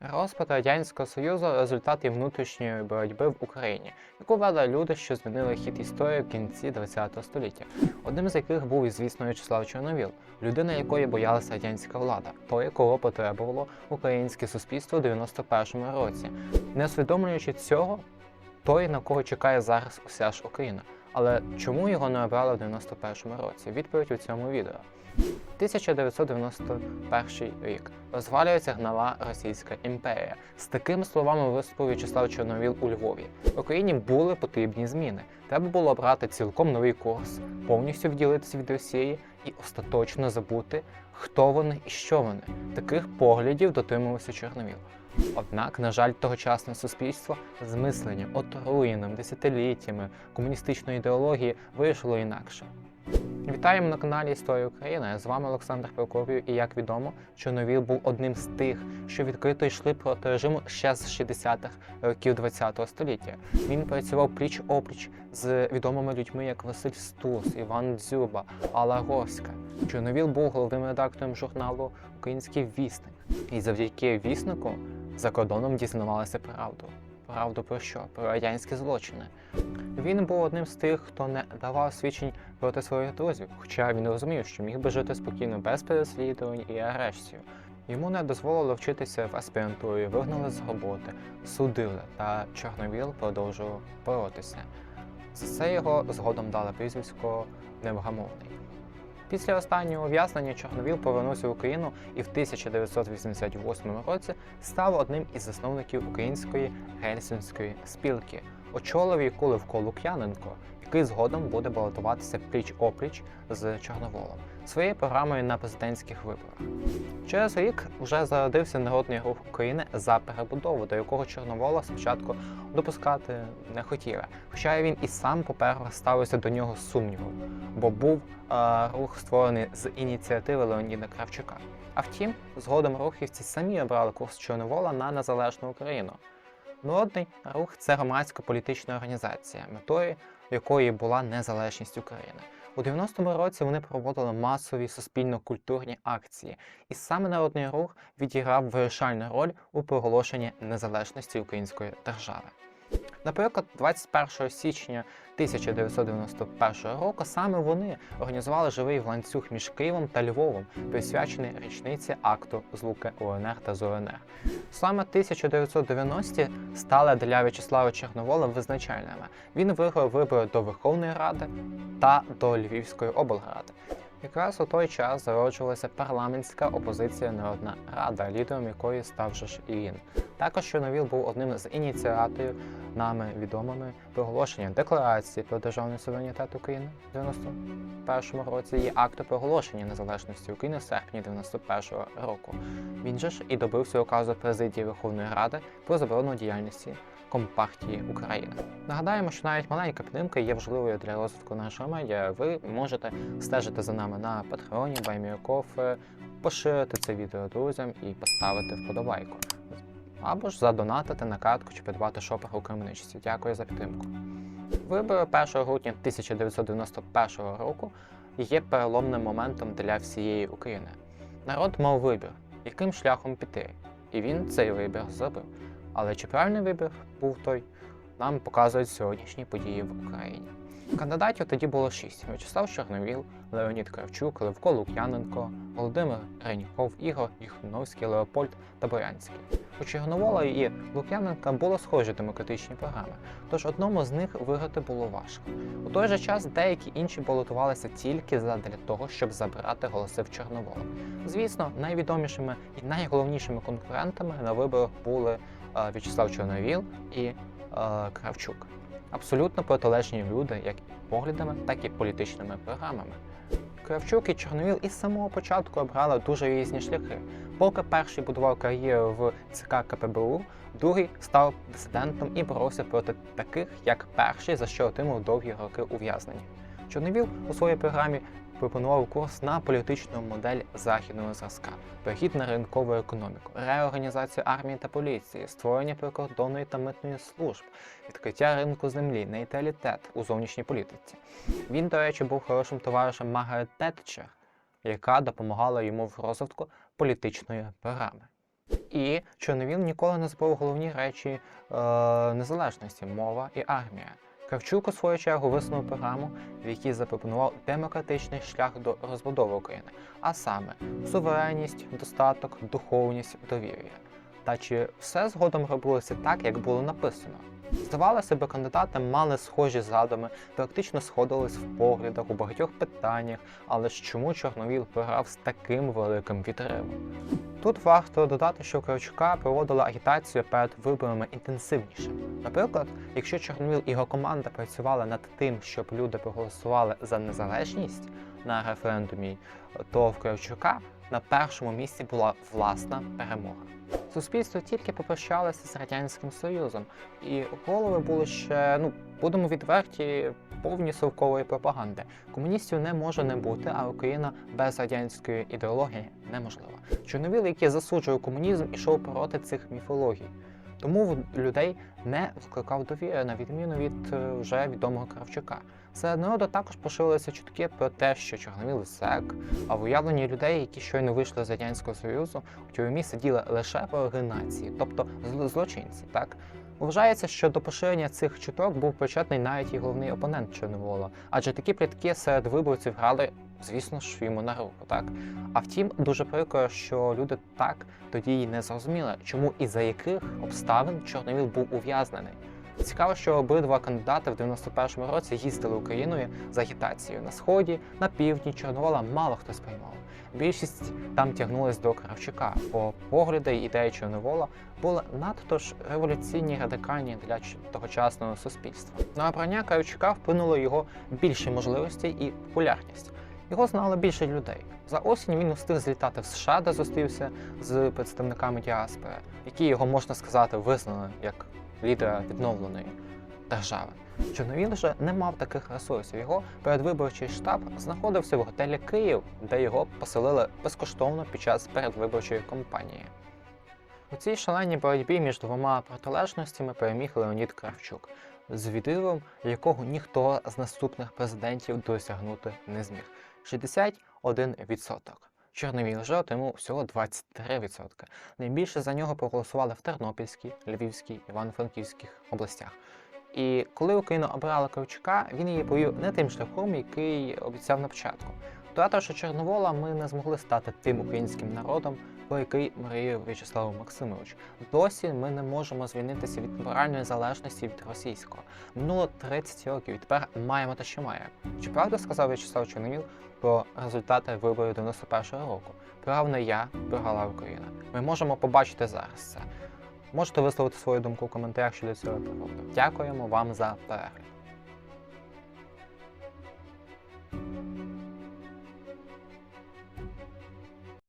Розпад Радянського Союзу результат внутрішньої боротьби в Україні, яку вели люди, що змінили хід історії в кінці ХХ століття. Одним з яких був і звісно В'ячеслав Чорновіл, людина якої боялася радянська влада, той, якого потребувало українське суспільство у 91-му році. Не усвідомлюючи цього, той, на кого чекає зараз уся ж Україна. Але чому його не обрали в 91-му році? Відповідь у цьому відео. 1991 рік розвалюється гнала Російська імперія. З такими словами виступив В'ячеслав Чорновіл у Львові. Україні були потрібні зміни. Треба було обрати цілком новий курс, повністю відділитися від Росії і остаточно забути, хто вони і що вони. Таких поглядів дотримувався Чорновіл. Однак, на жаль, тогочасне суспільство з мисленням, отруєним десятиліттями комуністичної ідеології вирішило інакше. Вітаємо на каналі Історія України. З вами Олександр Прокопів. І як відомо, Чорновіл був одним з тих, що відкрито йшли проти режиму ще з 60-х років ХХ століття. Він працював пліч опліч з відомими людьми, як Василь Стус, Іван Дзюба, Алла Роська. Чорновіл був головним редактором журналу Український вісник. І завдяки віснику за кордоном дізнавалися правду. Правду про що? Про радянські злочини. Він був одним з тих, хто не давав свідчень проти своїх друзів, хоча він розумів, що міг би жити спокійно без переслідувань і арештів. Йому не дозволили вчитися в аспірантурі, вигнали з роботи, судили, та Чорновіл продовжував боротися. За це його згодом дали прізвисько невгамовний. Після останнього ув'язнення Чорновіл повернувся в Україну і в 1988 році став одним із засновників української гельсінської спілки, очолив яку Левко Лук'яненко, який згодом буде балотуватися пліч-опліч з Чорноволом своєю програмою на президентських виборах. Через рік вже зародився народний рух України за перебудову, до якого Чорновола спочатку допускати не хотіли. Хоча він і сам поперва ставився до нього з бо був е, рух створений з ініціативи Леоніда Кравчука. А втім, згодом рухівці самі обрали курс Чорновола на незалежну Україну. Народний рух це громадська політична організація, метою якої була незалежність України. У 90-му році вони проводили масові суспільно-культурні акції, і саме народний рух відіграв вирішальну роль у проголошенні незалежності української держави. Наприклад, 21 січня 1991 року саме вони організували живий ланцюг між Києвом та Львовом, присвячений річниці акту злуки УНР та ЗУНР. Саме 1990-ті стали для В'ячеслава Чорновола визначальними. Він виграв вибори до Верховної Ради та до Львівської облради. Якраз у той час зароджувалася парламентська опозиція Народна Рада, лідером якої став же ж і він. Також Чорновіл був одним з ініціаторів нами відомими проголошення декларації про державний суверенітет України в 91 році і акту проголошення незалежності України в серпні 91 року. Він же ж і добився указу президії Верховної Ради про заборону діяльності Компартії України. Нагадаємо, що навіть маленька підтримка є важливою для розвитку нашого медіа. Ви можете стежити за нами на Патреоні, Байміокофе, поширити це відео друзям і поставити вподобайку. Або ж задонатити на картку чи придбати шопер у крамничці. Дякую за підтримку. Вибори 1 грудня 1991 року є переломним моментом для всієї України. Народ мав вибір, яким шляхом піти, і він цей вибір зробив. Але чи правильний вибір був той, нам показують сьогоднішні події в Україні. Кандидатів тоді було шість: В'ячеслав Чорновіл, Леонід Кравчук, Левко Лук'яненко, Володимир Реньков, Ігор Юхновський, Леопольд Таборянський. У Чорновола і Лук'яненка були схожі демократичні програми, тож одному з них виграти було важко. У той же час деякі інші балотувалися тільки задля того, щоб забирати голоси в Чорновола. Звісно, найвідомішими і найголовнішими конкурентами на виборах були В'ячеслав Чорновіл і е, Кравчук. Абсолютно протилежні люди, як поглядами, так і політичними програмами. Кравчук і Чорновіл із самого початку обрали дуже різні шляхи. Поки перший будував кар'єру в ЦК КПБУ, другий став дисидентом і боровся проти таких, як перший, за що отримав довгі роки ув'язнення. Чорновіл у своїй програмі пропонував курс на політичну модель західного зразка, перехід на ринкову економіку, реорганізацію армії та поліції, створення прикордонної та митної служб, відкриття ринку землі, нейтралітет у зовнішній політиці. Він, до речі, був хорошим товаришем Маргарет Тетчер, яка допомагала йому в розвитку політичної програми. І Чорновіл ніколи не забув головні речі е, незалежності мова і армія. Кравчук, у свою чергу, висунув програму, в якій запропонував демократичний шлях до розбудови України, а саме суверенність, достаток, духовність, довір'я. Та чи все згодом робилося так, як було написано? Здавалося б, кандидати мали схожі задуми, практично сходились в поглядах у багатьох питаннях, але ж чому Чорновіл програв з таким великим відривом? Тут варто додати, що Кравчука проводила агітацію перед виборами інтенсивніше. Наприклад, якщо Чорновіл і його команда працювали над тим, щоб люди проголосували за незалежність на референдумі, то в Кравчука на першому місці була власна перемога. Суспільство тільки попрощалося з радянським союзом, і голови були ще, ну будемо відверті, повні совкової пропаганди. Комуністів не може не бути, а Україна без радянської ідеології неможлива. Чорновіл, який засуджує комунізм, ішов проти цих міфологій. Тому в людей не викликав довіри, на відміну від е, вже відомого Кравчука. Серед народу також поширилися чутки про те, що Чорновіл сек, а в уявленні людей, які щойно вийшли з радянського союзу, у тюрмі сиділи лише вороги нації, тобто зл- злочинці. Так вважається, що до поширення цих чуток був причетний навіть і головний опонент Чорновола, адже такі плітки серед виборців грали, звісно ж, йому на руку. Так а втім, дуже прикро, що люди так тоді й не зрозуміли, чому і за яких обставин Чорновіл був ув'язнений. Цікаво, що обидва кандидати в 91-му році їздили Україною з агітацією на сході, на півдні Чорновола мало хто сприймав. Більшість там тягнулась до Кравчука, бо погляди й ідеї Чорновола були надто ж революційні радикальні для тогочасного суспільства. На обрання Кравчука вплинуло його більше можливостей і популярність. Його знало більше людей. За осінь він встиг злітати в США, де зустрівся з представниками діаспори, які його можна сказати визнали як лідера відновленої держави. Чорновіл же не мав таких ресурсів. Його передвиборчий штаб знаходився в готелі Київ, де його поселили безкоштовно під час передвиборчої кампанії. У цій шаленій боротьбі між двома протилежностями переміг Леонід Кравчук з відривом, якого ніхто з наступних президентів досягнути не зміг 61%. Чорновіл же йому всього 23%. Найбільше за нього проголосували в Тернопільській, Львівській, Івано-Франківських областях. І коли Україна обирала Кравчука, він її повів не тим шляхом, який обіцяв на початку. Втративши Чорновола, ми не змогли стати тим українським народом, про який мріяв В'ячеслав Максимович. Досі ми не можемо звільнитися від моральної залежності від російського. Минуло 30 років, і тепер маємо те, що маємо. Чи правда сказав В'ячеслав Чорновіл про результати виборів 91-го року? Програв не я, програла Україна. Ми можемо побачити зараз це. Можете висловити свою думку в коментарях щодо цього епізоду. Дякуємо вам за перегляд.